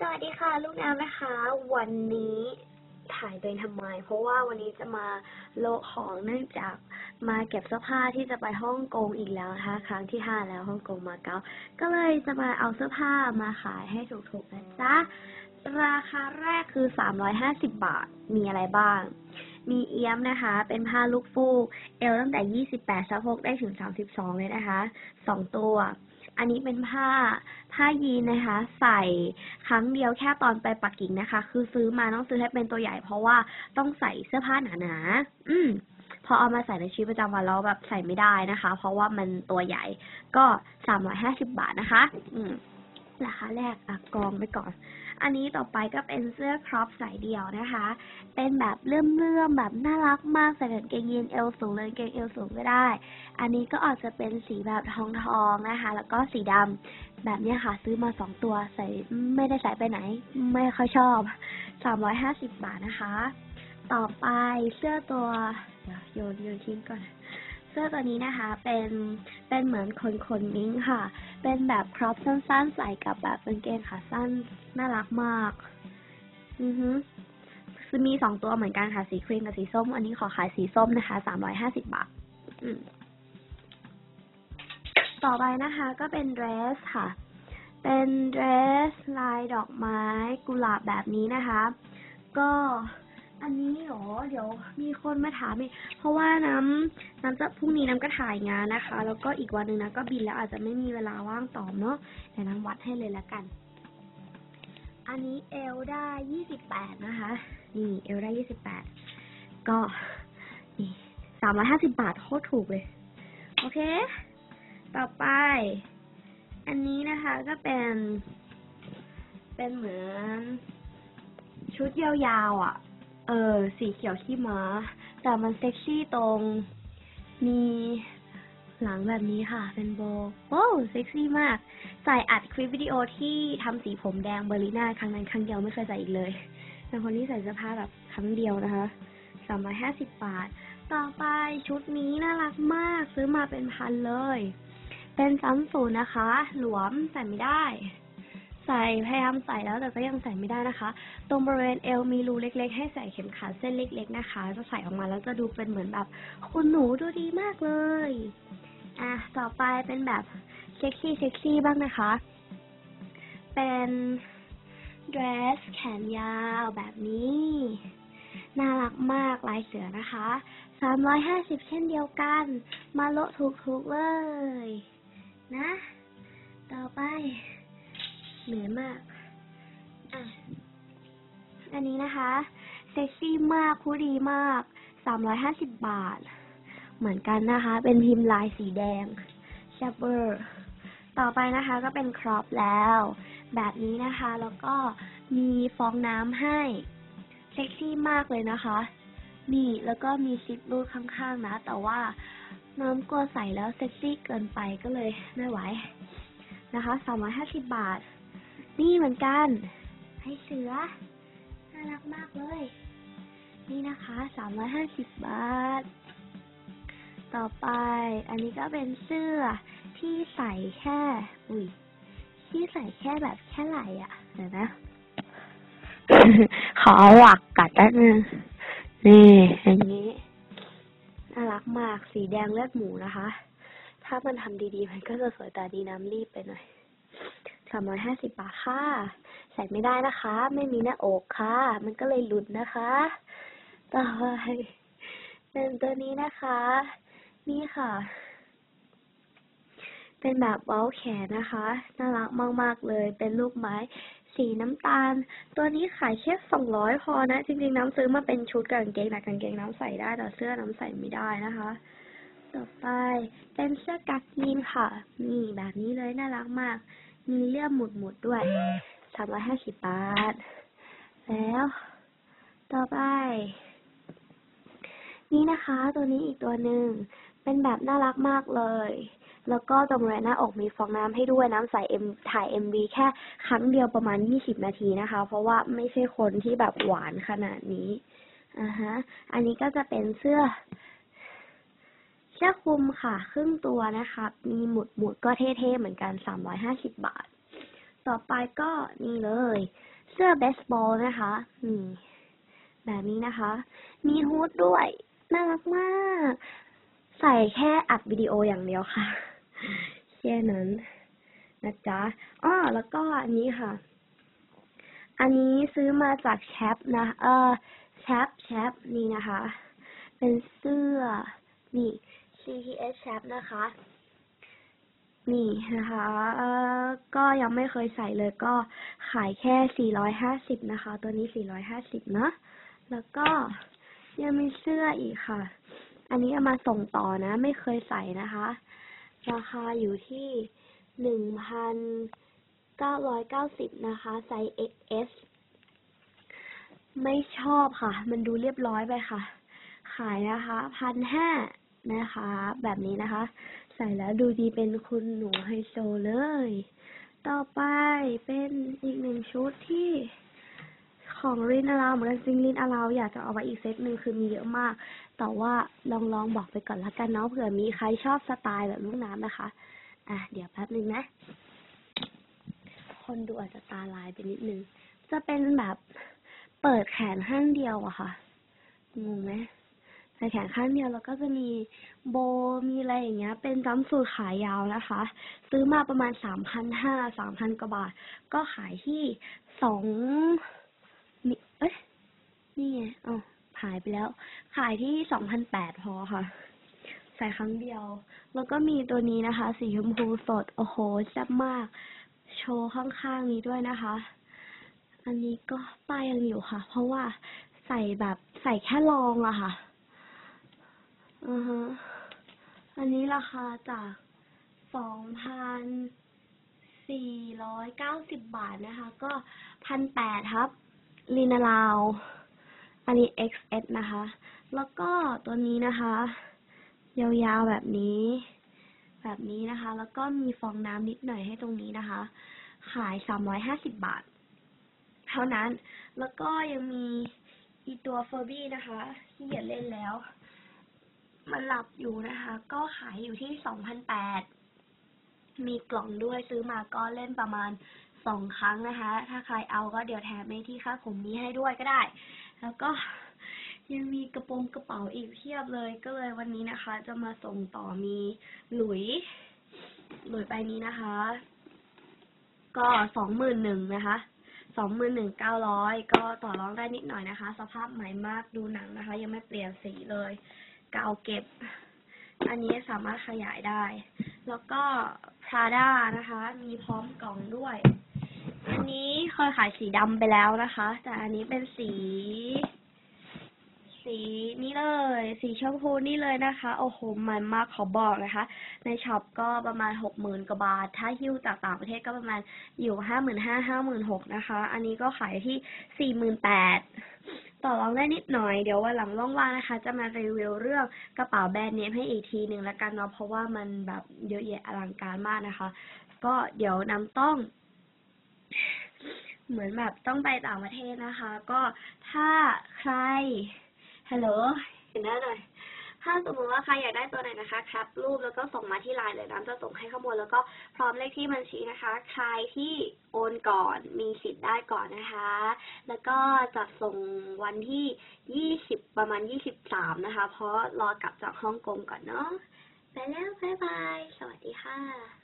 สวัสดีค่ะ ลูกน้ำนะคะ วันนี้ถ่ายตัวเองทำไม เพราะว่าวันนี้จะมาโลของเนื่องจากมาเก็บเสื้อผ้าที่จะไปฮ่องกงอีกแล้วนะคะครั้งที่ห้าแล้วฮ่องกงมาเก๊าก็เลยจะมาเอาเสื้อผ้ามาขายให้ถูกๆนะจ๊ะราคาแรกคือ350บบาทมีอะไรบ้าง มีเอี้ยมนะคะ เป็นผ้าลูกฟูก เอวตั้งแต่28สะโพกได้ถึง32เลยนะคะสองตัว อันนี้เป็นผ้าผ้ายีนนะคะ ใส่ครั้งเดียวแค่ตอนไปปักกิ่งนะคะ คือซื้อมาต้องซื้อให้เป็นตัวใหญ่ เพราะว่าต้องใส่เสื้อผ้าหนาๆอืมพอเอามาใส่ในชีวิตประจำวันแล้วแบบใส่ไม่ได้นะคะ เพราะว่ามันตัวใหญ่ก็350บาทนะคะ อืมราคาแรกอะกองไปก่อน อันนี้ต่อไปก็เป็นเสื้อครอปสายเดี่ยวนะคะ เป็นแบบเลื่อมๆแบบน่ารักมากใส่กางเกงยีนเอวสูงเลยกางเกงเอวสูงก็ได้ อันนี้ก็อาจจะเป็นสีแบบทองทองๆนะคะ แล้วก็สีดำแบบเนี้ยค่ะ ซื้อมาสองตัวใส่ไม่ได้ใส่ไปไหน ไม่ค่อยชอบสามร้อยห้าสิบบาทนะคะ ต่อไปเสื้อตัวโยนโยนทิ้งก่อน เสื้อตัวนี้นะคะ เป็นเป็นเหมือนคนคนมิ้งค่ะ เป็นแบบครอปสั้นๆ ใส่กับแบบกางเกงขาสั้นน่ารักมาก อือฮึคือมีสองตัวเหมือนกันค่ะสีครีมกับสีส้ม อันนี้ขอขายสีส้มนะคะสามร้อยห้าสิบบาท อืม ต่อไปนะคะก็เป็นเดรสค่ะ เป็นเดรสลายดอกไม้กุหลาบแบบนี้นะคะ ก็อันนี้เหรอเดี๋ยวมีคนมาถามอีกเพราะว่าน้ำน้ำจะพรุ่งนี้น้ำก็ถ่ายงานนะคะ แล้วก็อีกวันหนึ่งนะก็บินแล้วอาจจะไม่มีเวลาว่างตอบเนาะเดี๋ยวน้ำวัดให้เลยละกัน อันนี้เอลได้ยี่สิบแปดนะคะ นี่เอลได้ยี่สิบแปดก็นี่สามร้อยห้าสิบบาทโคตรถูกเลย โอเค ต่อไป อันนี้นะคะก็เป็น เป็นเหมือน ชุดยาวๆอะ เออ สีเขียวขี้ม้า แต่มันเซ็กซี่ตรง มีหลังแบบนี้ค่ะ เป็นโบว์โอ้เซ็กซี่มาก ใส่อัดคลิปวิดีโอที่ทำสีผมแดงเบอร์ลิน่าครั้งนั้นครั้งเดียวไม่เคยใส่อีกเลยเป็นคนที่ใส่เสื้อผ้าแบบครั้งเดียวนะคะสามร้อยห้าสิบบาท ต่อไปชุดนี้น่ารักมาก ซื้อมาเป็นพันเลย เป็นซ้ำสูนย์นะคะ หลวมใส่ไม่ได้ ใส่พยายามใส่แล้วแต่ก็ยังใส่ไม่ได้นะคะ ตรงบริเวณเอวมีรูเล็ก ๆ ให้ใส่เข็มขัดเส้นเล็ก ๆ นะคะ จะใส่ออกมาแล้วจะดูเป็นเหมือนแบบคุณหนูดูดีมากเลย อะต่อไปเป็นแบบเซ็กซี่เซ็กซี่บ้างนะคะ เป็นเดรสแขนยาวแบบนี้ น่ารักมากลายเสือนะคะสามร้อยห้าสิบเช่นเดียวกัน มาโละทุกๆเลย นะ ต่อไป เหนื่อยมากอะอันนี้นะคะ เซ็กซี่มากผู้ดีมาก สามร้อยห้าสิบบาท เหมือนกันนะคะ เป็นพิมพ์ลายสีแดงแชปเปอร์ ต่อไปนะคะก็เป็นครอปแล้ว แบบนี้นะคะ แล้วก็มีฟองน้ำให้ เซ็กซี่มากเลยนะคะ นี่แล้วก็มีซิปรูดข้างๆนะ แต่ว่าน้ำกลัวใส่แล้วเซ็กซี่เกินไปก็เลยไม่ไหวนะคะสามร้อยห้าสิบบาท นี่เหมือนกัน ให้เสือ น่ารักมากเลย นี่นะคะสามร้อยห้าสิบบาท ต่อไป อันนี้ก็เป็นเสื้อที่ใส่แค่ อุ้ย ที่ใส่แค่แบบแค่ไหล่อะเดี๋ยวนะ ขอเอาหวักกัดแป๊บนึง นี่อย่างนี้น่ารักมากสีแดงเลือดหมูนะคะ ถ้ามันทำดีๆ มันก็จะสวยแต่ดีน้ำรีบไปหน่อยสามร้อยห้าสิบบาทค่ะ ใส่ไม่ได้นะคะ ไม่มีหน้าอกค่ะ มันก็เลยหลุดนะคะ ต่อไปเป็นตัวนี้นะคะ นี่ค่ะ เป็นแบบเว้าแขนนะคะ น่ารักมาก ๆ เลย เป็นลูกไม้ สีน้ำตาล ตัวนี้ขายแค่สองร้อยพอนะ จริงๆน้ำซื้อมาเป็นชุดกับกางเกงแต่กางเกงน้ำใส่ได้แต่เสื้อน้ำใส่ไม่ได้นะคะ ต่อไปเป็นเสื้อกั๊กยีนค่ะ นี่แบบนี้เลยน่ารักมาก มีเลื่อมหมุดหมุดๆด้วยสามร้อยห้าสิบบาท แล้ว ต่อไป นี่นะคะ ตัวนี้อีกตัวหนึ่งเป็นแบบน่ารักมากเลย แล้วก็ตรงบริเวณหน้าอกมีฟองน้ำให้ด้วยน้ำใสเอ็มถ่ายเอ็มวีแค่ครั้งเดียวประมาณยี่สิบนาทีนะคะ เพราะว่าไม่ใช่คนที่แบบหวานขนาดนี้อ่าฮะ อันนี้ก็จะเป็นเสื้อเสื้อคลุมค่ะ ครึ่งตัวนะคะ มีหมุดหมุดก็เท่ๆเหมือนกันสามร้อยห้าสิบบาท ต่อไปก็นี่เลย เสื้อเบสบอลนะคะนี่แบบนี้นะคะ มีฮูดด้วย น่ารักมาก ใส่แค่อัดวิดีโออย่างเดียวค่ะ แค่นั้นนะจ๊ะอ้อแล้วก็อันนี้ค่ะ อันนี้ซื้อมาจากแชปนะ เออแชปแชปนี่นะคะ เป็นเสื้อ นี่ CTS แชปนะคะ นี่นะคะเออก็ยังไม่เคยใส่เลยก็ขายแค่ 450 นะคะ ตัวนี้ 450เนะ แล้วก็ยังมีเสื้ออีกค่ะ อันนี้เอามาส่งต่อนะ ไม่เคยใส่นะคะ ราคาอยู่ที่1,990นะคะ ไซส์ XS ไม่ชอบค่ะ มันดูเรียบร้อยไปค่ะ ขายนะคะพันห้านะคะ แบบนี้นะคะ ใส่แล้วดูดีเป็นคุณหนูไฮโซเลย ต่อไปเป็นอีกหนึ่งชุดที่ของรินอาราวเหมือนกันจริงรินอาราวอยากจะเอาไว้อีกเซตหนึ่งคือมีเยอะมาก แต่ว่าลองลองบอกไปก่อนละกันเนาะเผื่อมีใครชอบสไตล์แบบลูกน้ำนะคะ อะเดี๋ยวแป๊บหนึ่งนะ คนดูอาจจะตาลายไปนิดนึง จะเป็นแบบเปิดแขนข้างเดียวอะค่ะงงไหมใส่แขนข้างเดียวแล้วก็จะมีโบมีอะไรอย่างเงี้ย เป็นจัมสูทขายาวนะคะ ซื้อมาประมาณสามพันห้าสามพันกว่าบาท ก็ขายที่สองมีเอ้ยนี่ไงอ๋อ หายไปแล้ว ขายที่สองพันแปดพอค่ะ ใส่ครั้งเดียว แล้วก็มีตัวนี้นะคะ สีชมพูสด โอ้โหแซ่บมาก โชว์ข้างๆนี้ด้วยนะคะ อันนี้ก็ป้ายยังอยู่ค่ะ เพราะว่าใส่แบบใส่แค่ลองอะค่ะ อือฮะอันนี้ราคาจากสองพันสี่ร้อยเก้าสิบบาทนะคะ ก็พันแปดครับลีนาลาว อันนี้ XS นะคะ แล้วก็ตัวนี้นะคะ ยาวๆแบบนี้ แบบนี้นะคะ แล้วก็มีฟองน้ำนิดหน่อยให้ตรงนี้นะคะ ขายสามร้อยห้าสิบบาท เท่านั้น แล้วก็ยังมีอีตัวเฟอร์บี้นะคะที่เหยียดเล่นแล้ว มันหลับอยู่นะคะ ก็ขายอยู่ที่สองพันแปดมีกล่องด้วยซื้อมาก็เล่นประมาณสองครั้งนะคะ ถ้าใครเอาก็เดี๋ยวแถมในที่ค่าผมนี้ให้ด้วยก็ได้ แล้วก็ยังมีกระโปรงกระเป๋าอีกเพียบเลย ก็เลยวันนี้นะคะ จะมาส่งต่อมีหลุย หลุยไปนี้นะคะ ก็สองหมื่นหนึ่งนะคะสองหมื่นหนึ่งเก้าร้อยก็ต่อรองได้นิดหน่อยนะคะ สภาพใหม่มากดูหนังนะคะ ยังไม่เปลี่ยนสีเลยกาวเก็บ อันนี้สามารถขยายได้ แล้วก็ Prada นะคะ มีพร้อมกล่องด้วย อันนี้เคยขายสีดำไปแล้วนะคะ แต่อันนี้เป็นสี สีนี้เลย สีชมพูนี่เลยนะคะ โอ้โห มันมากขอบอกนะคะ ในช็อปก็ประมาณหกหมื่นกว่าบาท ถ้าฮิ้วจากต่างประเทศก็ประมาณอยู่ห้าหมื่นห้าห้าหมื่นหกนะคะ อันนี้ก็ขายที่สี่หมื่นแปดต่อรองได้นิดหน่อย เดี๋ยววันหลังว่างๆนะคะ จะมารีวิวเรื่องกระเป๋าแบรนด์เนมให้อีกทีหนึ่งแล้วกันเนาะ เพราะว่ามันแบบเยอะแยะอลังการมากนะคะ ก็เดี๋ยวนำต้อง เหมือนแบบต้องไปต่างประเทศนะคะ ก็ถ้าใคร ฮัลโหลเห็นหน้าหน่อย ถ้าสมมติว่าใครอยากได้ตัวไหนนะคะแคปรูปแล้วก็ส่งมาที่ไลน์เลยน้ำจะส่งให้ข้อมูลแล้วก็พร้อมเลขที่บัญชีนะคะ ใครที่โอนก่อนมีสิทธิ์ได้ก่อนนะคะ แล้วก็จะส่งวันที่ยี่สิบประมาณยี่สิบสามนะคะ เพราะรอกลับจากฮ่องกงก่อนเนาะไปแล้วบ๊ายบาย สวัสดีค่ะ